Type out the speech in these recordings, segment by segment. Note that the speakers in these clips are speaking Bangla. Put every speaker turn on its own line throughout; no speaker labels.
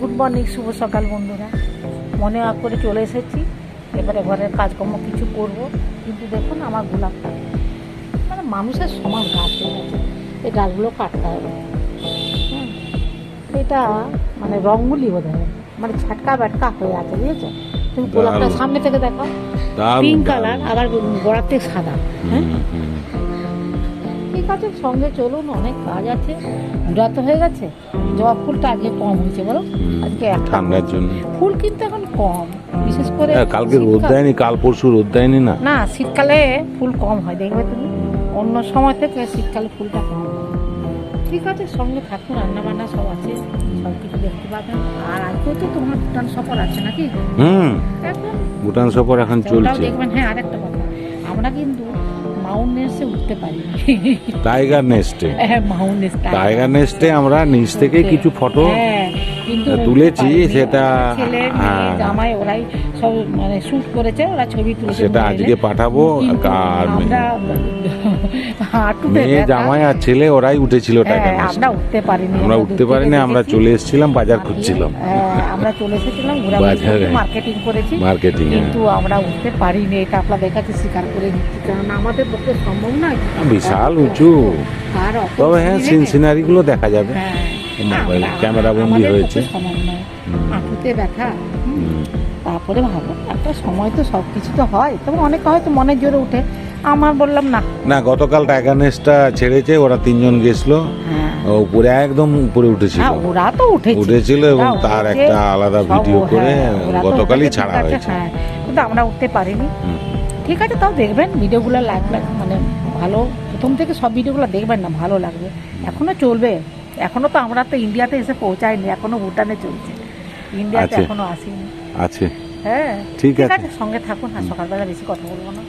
গুড মর্নিং শুভ সকাল বন্ধুরা। মনে করে চলে এসেছি। এবারে ঘরের কাজকর্ম কিছু করব। কিন্তু দেখুন আমার গোলাপটা। মানে মানুষের সমান গাছ হয়ে গেছে। এই গাছগুলো কাটতে হবে। হুম। এটা মানে রঙ্গুলি বোধ হয়। মানে ছাটকা ব্যাটকা হয়ে আছে বুঝেছ? তুমি গোলাপটা সামনে থেকে দেখো। পিঙ্ক কালার আবার গোড়ার থেকে সাদা। হ্যাঁ? আছে সঙ্গে চলুন অনেক কাজ আছে বুড়া তো হয়ে গেছে। জবা ফুলটা আগে কম হয়েছে বলো? আজকে
ঠান্ডার জন্য।
ফুল কিন্তু এখন কম বিশেষ করে
হ্যাঁ, কালকে রোদ দেয়নি কাল পরশু রোদ দেয়নি না?
না শীতকালে ফুল কম হয় দেখবে তুমি। অন্য সময় থেকে শীতকালে ফুলটা কম ঠিক আছে সঙ্গে থাকুন রান্না বান্না সব আছে সব কিছু দেখতে পাবেন। আর আজকেও তো তোমার ভুটান সফর আছে নাকি?
হুম।
এখন
ভুটান সফর এখন চলছে।
দেখবেন হ্যাঁ আরেকটা কথা। আমরা কিন্তু মাউন্ট নেসে উঠতে পারি
টাইগার নেস্টে
হ্যাঁ মাউন্ট
টাইগার নেস্টে আমরা নিচ থেকে কিছু ফটো
হ্যাঁ,
তুলেছি। সেটা- হ্যাঁ।
জামাই ওরাই সব মানে শুট করেছে ওরা ছবি তুলেছে
সেটা আজকে পাঠাবো আর মেয়ে। জামাই আর ছেলে ওরাই উঠেছিল
হ্যাঁ,
টাইগার
আমরা উঠতে পারিনি
আমরা উঠতে পারিনি আমরা চলে এসেছিলাম বাজার খুঁজছিলাম।
হ্যাঁ, আমরা চলে এসেছিলাম ঘোরাঘুরি মার্কেটিং করেছি
মার্কেটিং
কিন্তু আমরা উঠতে পারিনি এটা আপনাদের কাছে স্বীকার করে নিচ্ছি কারণ আমাদের পক্ষে সম্ভব নয়।
বিশাল উঁচু। তবে হ্যাঁ সিন সিনারি গুলো দেখা যাবে।
হ্যাঁ।
মোবাইল ক্যামেরা বন্দি হয়েছে।
হাঁটুতে ব্যথা। তারপরে ভাবো একটা সময় তো সব কিছু তো হয় তবে অনেকে হয়তো মনের জোরে উঠে আমার বললাম না।
না গতকাল টাইগার নেস্টটা ছেড়েছে ওরা তিনজন গেছিল।
হ্যাঁ।
উপরে একদম উপরে উঠেছিল।
হ্যাঁ, ওরা তো উঠেছে
উঠেছিল এবং তার একটা আলাদা ভিডিও করে
হ্যাঁ,
গতকালই ছাড়া হয়েছে।
হ্যাঁ কিন্তু আমরা উঠতে পারিনি। ঠিক আছে তাও দেখবেন ভিডিওগুলো লাগবে মানে ভালো প্রথম থেকে সব ভিডিওগুলো দেখবেন না ভালো লাগবে। এখনও চলবে। এখনও তো আমরা তো ইন্ডিয়াতে এসে পৌঁছাইনি এখনও ভুটানে চলছে। ইন্ডিয়াতে এখনও আসিনি।
আছে।
হ্যাঁ।
ঠিক আছে।
সঙ্গে থাকুন আর সকালবেলা বেশি কথা বলব না।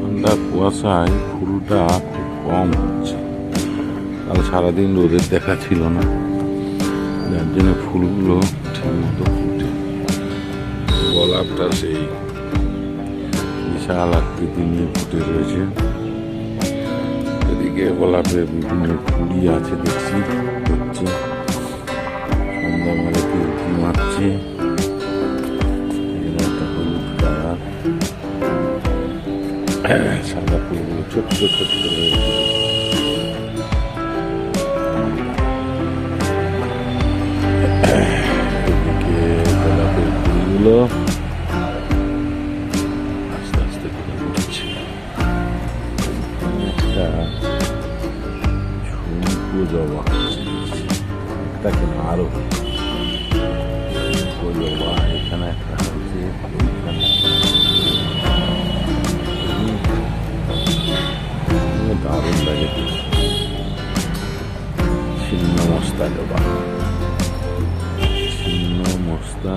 ঠান্ডা কুয়াশায় ফুলটা খুব কম হচ্ছে। কাল সারাদিন রোদের দেখা ছিল না। যার জন্য ফুলগুলো ঠিক মতো ফুটে গোলাপটা সেই বিশাল আকৃতি নিয়ে ফুটে রয়েছে। এদিকে গোলাপের বিভিন্ন কুড়ি আছে দেখছি হচ্ছে সন্ধ্যাবেলা মারছে এখানে একটা হলুদ কালার। সাদা ফুলগুলো ছোট্ট ছোট্ট হয়েছে। এদিকে গোলাপের ফুলগুলো আস্তে আস্তে করে উঠছে একটা ঝুমকো জবা একটা কেন আরও ঝুমকো জবা এখানে একটা হচ্ছে। দারুণ লাগে ছিন্ন মস্তা জবা ছিন্ন মস্তা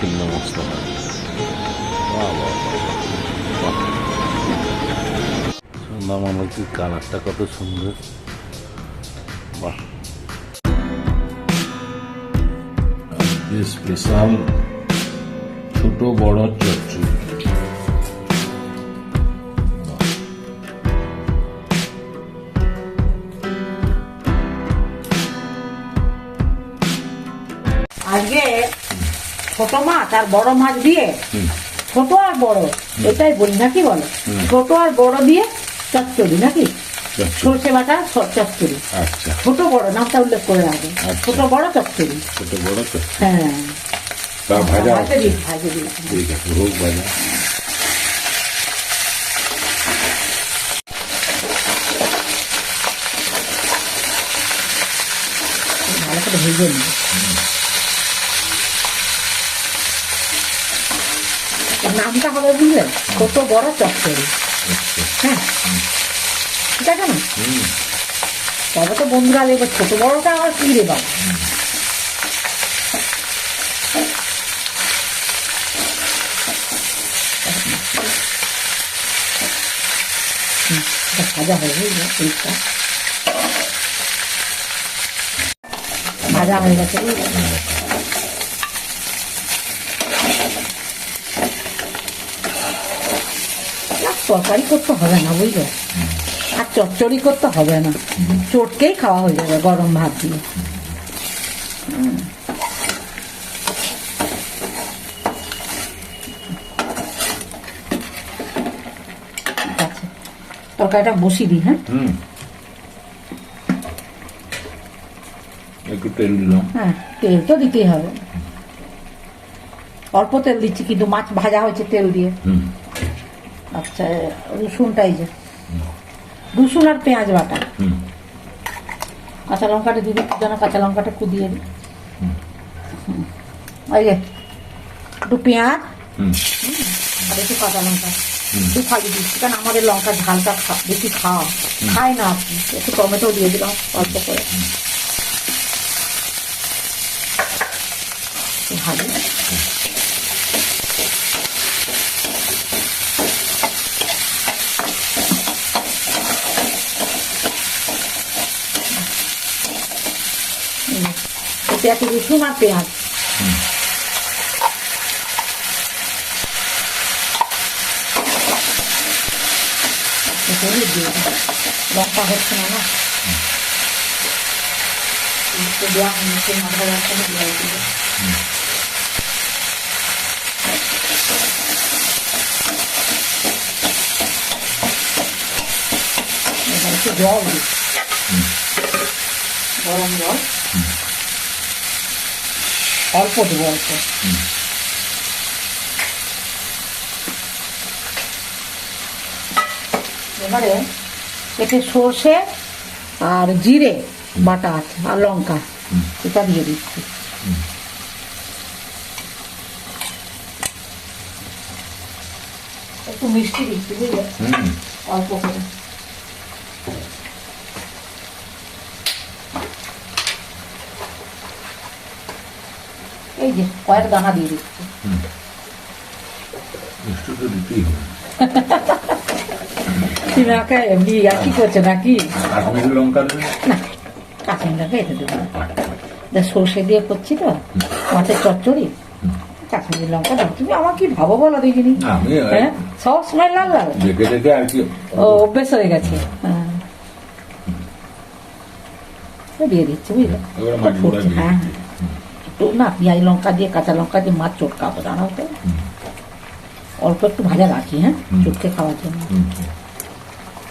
ছিন্ন মস্তা মামার কালারটা কত সুন্দর। বাহ। স্পেশাল ছোট বড় চচ্চড়ি।
আজকে ছোট মাছ আর বড় মাছ দিয়ে। ছোট আর বড় এটাই বলি নাকি বলো? ছোট আর বড় দিয়ে চচ্চড়ি নাকি? সর্ষে বাটা চচ্চড়ি।
আচ্ছা।
ছোট বড় নামটা উল্লেখ করে রাখবে।
আচ্ছা।
ছোট বড় চচ্চড়ি।
ছোট বড়
হ্যাঁ।
তা ভাজা
ভাজে
ঠিক আছে হোক ভাজা।
ভালো করে ভেজে নিই নামটা হবে বুঝলেন? ছোট বড় চচ্চড়ি। হ্যাঁ। ঠিক আছে না? তবে তো বন্ধুরা, দেখবে ছোট বড়টা আবার কি রে বাবা? ভাজা হয়ে গেছে ভাজা হয়ে গেছে বুঝলে? আর তরকারি করতে হবে না বুঝলে? আর চচ্চড়ি করতে হবে না। চটকেই খাওয়া হয়ে যাবে গরম ভাত দিয়ে। তরকারিটা বসিয়ে দিই হ্যাঁ?
একটু তেল দিলাম।
হ্যাঁ তেল তো দিতেই হবে। অল্প তেল দিচ্ছি কিন্তু মাছ ভাজা হয়েছে তেল দিয়ে। আচ্ছা রসুনটাই যে। রসুন আর পেঁয়াজ বাটা। কাঁচা লঙ্কাটা দিদি যেন কাঁচা লঙ্কাটা কুদিয়ে দিই। ওই যে একটু পেঁয়াজ। আর একটু কাঁচা লঙ্কা। একটু ফালি দিচ্ছি কারণ আমাদের লঙ্কা ঝালটা বেশি খাওয়া খায় না আপনি। একটু টমেটো দিয়ে দিলাম অল্প করে। একটু ভাজি হুম। এতে একটু রসুন আর পেঁয়াজ। লঙ্কা হচ্ছে না না? দেওয়া হয়নি, মাথা রাখতে দেওয়া হয়েছিল। একটু জল। গরম জল। অল্প দেবো অল্প। এবারে এতে সর্ষে আর জিরে বাটা আছে আর লঙ্কা এটা দিয়ে দিচ্ছি। একটু মিষ্টি দিচ্ছি বুঝলে? অল্প করে। এই যে কয়েক দানা দিয়ে দিচ্ছি
একটু তো দিতেই হবে
চিনাকে এমনি আর কি করছে নাকি
কাশ্মীরি লঙ্কা দেবে
না কাশ্মীরটাকে এটা দেবো না যা সর্ষে দিয়ে করছি তো মাছের চচ্চড়ি কাশ্মীরি লঙ্কা দাও তুমি আমার কি ভাবো বলো দেখিনি হ্যাঁ সব সময় লাল লাল
দেখে দেখে আর কি
ও অভ্যেস হয়ে গেছে হ্যাঁ দিয়ে দিচ্ছি বুঝলে হ্যাঁ। একটু না পেঁয়াজ লঙ্কা দিয়ে কাঁচা লঙ্কা দিয়ে মাছ চটকাবো জানো তো। অল্প একটু ভাজা রাখি হ্যাঁ চটকে খাওয়ার জন্য।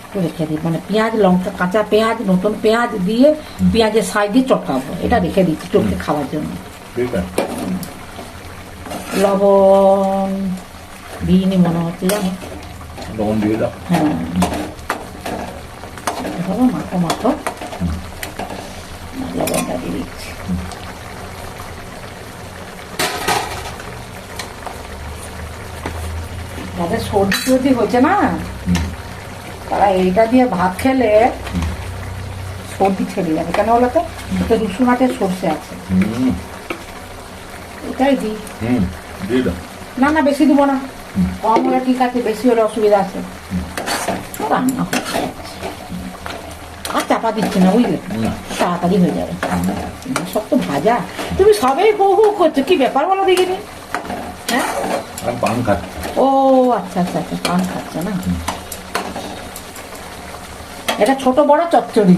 একটু রেখে দিই মানে পেঁয়াজ লঙ্কা কাঁচা পেঁয়াজ নতুন পেঁয়াজ দিয়ে পেঁয়াজের সাই দিয়ে চটকাবো এটা রেখে দিচ্ছি চটকে খাওয়ার জন্য। লবণ দিইনি মনে হচ্ছে জানো
লবণ দিয়ে দাও।
হ্যাঁ। মাখো মাখো। লবণটা দিয়ে দিচ্ছি। যাদের সর্দি সর্দি হয়েছে না? তারা এইটা দিয়ে ভাত খেলে সর্দি ছেড়ে যাবে। কেন বলো তো? এতে রসুন আটে সর্ষে আছে। এটাই দিই। না না বেশি দেবো না। কম হলে ঠিক আছে বেশি হলে অসুবিধা আছে। রান্না আর চাপা দিচ্ছি না বুঝলে? তাড়াতাড়ি হয়ে যাবে। সব তো ভাজা। তুমি সবেই হু হু করছ কি ব্যাপার বলো দেখিনি? হ্যাঁ?
পান খাচ্ছি?
ও আচ্ছা আচ্ছা আচ্ছা পান খাচ্ছ না? এটা ছোট বড় চচ্চড়ি।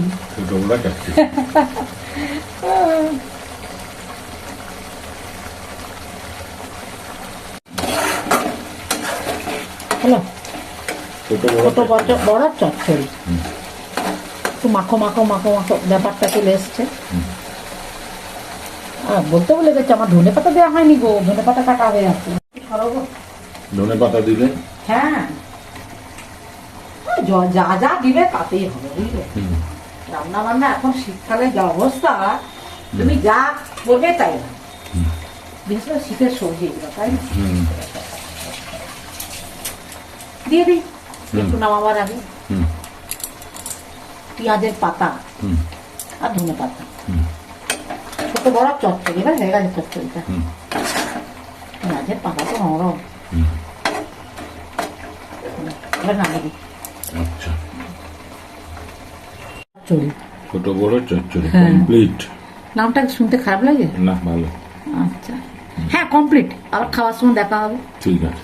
হ্যালো।
ছোট বড়
চচ্চড়ি। একটু মাখো মাখো মাখো মাখো ব্যাপারটা চলে এসছে। বলতে বলে গেছে আমার ধনে পাতা দেওয়া হয়নি গো ধনে পাতা কাটা হয়ে আছে। সরব
ধনে পাতা দিলে?
হ্যাঁ। যা যা দিবে তাতেই হবে বুঝলে? রান্না বান্না এখন শীতকালে যা অবস্থা তুমি যা করবে তাই না বিশেষ করে শীতের সবজি এগুলো তাই দিয়ে দিই। একটু নামাবার আগে। পেঁয়াজের পাতা আর ধনে পাতা। ছোট বড় চচ্চড়ি এবার হয়ে গেছে চচ্চড়িটা। পেঁয়াজের পাতা তো নরম
হুম
এবার নামিয়ে দিই
আচ্ছা। ছোট বড় চচ্চড়ি
হ্যাঁ।
কমপ্লিট
নামটা শুনতে খারাপ লাগে?
না ভালো।
আচ্ছা। হ্যাঁ কমপ্লিট আবার খাওয়ার সময় দেখা হবে।
ঠিক আছে।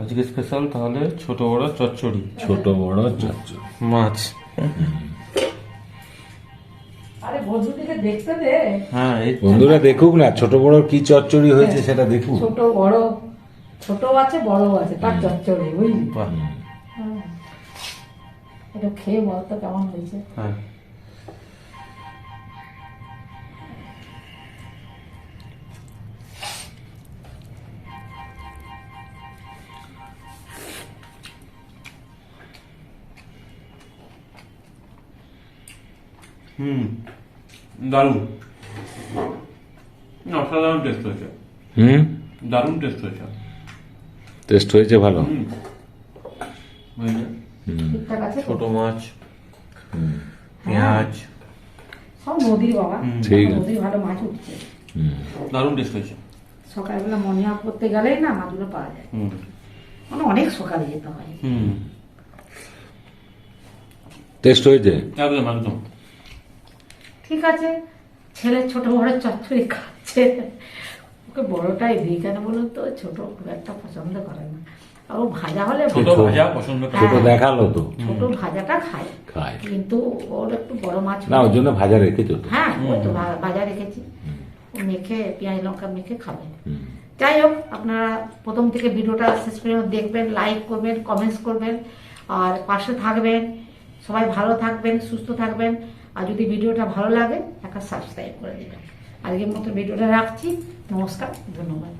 আজকে স্পেশাল তাহলে ছোট বড় চচ্চড়ি।
ছোট বড় চচ্চড়ি।
মাছ।
আরে বন্ধুদিকে দেখতে দে।
হ্যাঁ এই
বন্ধুরা দেখুক না ছোট বড় কি চচ্চড়ি হয়েছে সেটা দেখুক।
ছোট বড়। ছোট আছে বড় আছে তার চচ্চড়ি বুঝলি? হ্যাঁ। এটা খেয়ে বলতো কেমন হয়েছে?
হ্যাঁ। হুম দারুণ। অসাধারণ টেস্ট হয়েছে।
হুম?
দারুণ টেস্ট হয়েছে।
টেস্ট হয়েছে ভালো?
তো?
ছোট মাছ পেঁয়াজ।
সব নদীর বাবা।
ঠিক আছে।
নদীর ভালো মাছ উঠছে।
হুম।
দারুণ টেস্ট হয়েছে।
সকালবেলা মনে আপ করতে গেলেই না মাছগুলো পাওয়া যায়। মানে অনেক সকালে যেতে হয়।
টেস্ট হয়েছে?
একদম একদম।
ঠিক আছে। ছেলে ছোট বড় চচ্চড়ি খাচ্ছে। ওকে বড়টাই দিই কেন বলুন তো? ছোট খুব একটা পছন্দ করে না। আর ও ভাজা হলে
ছোট ভাজা পছন্দ করে।
ছোট। দেখাল তো।
ছোট ভাজাটা খায়।
খায়।
কিন্তু ওর একটু বড় মাছ
না ওর জন্য ভাজা রেখেছো তো।
হ্যাঁ তো ভাজা রেখেছি। মেখে পেঁয়াজ লঙ্কা মেখে খাবে। যাই হোক আপনারা প্রথম থেকে ভিডিওটা শেষ পর্যন্ত দেখবেন লাইক করবেন কমেন্টস করবেন আর পাশে থাকবেন। সবাই ভালো থাকবেন সুস্থ থাকবেন। আর যদি ভিডিওটা ভালো লাগে একটা সাবস্ক্রাইব করে দেবেন। আজকের মতো ভিডিওটা রাখছি। নমস্কার ধন্যবাদ।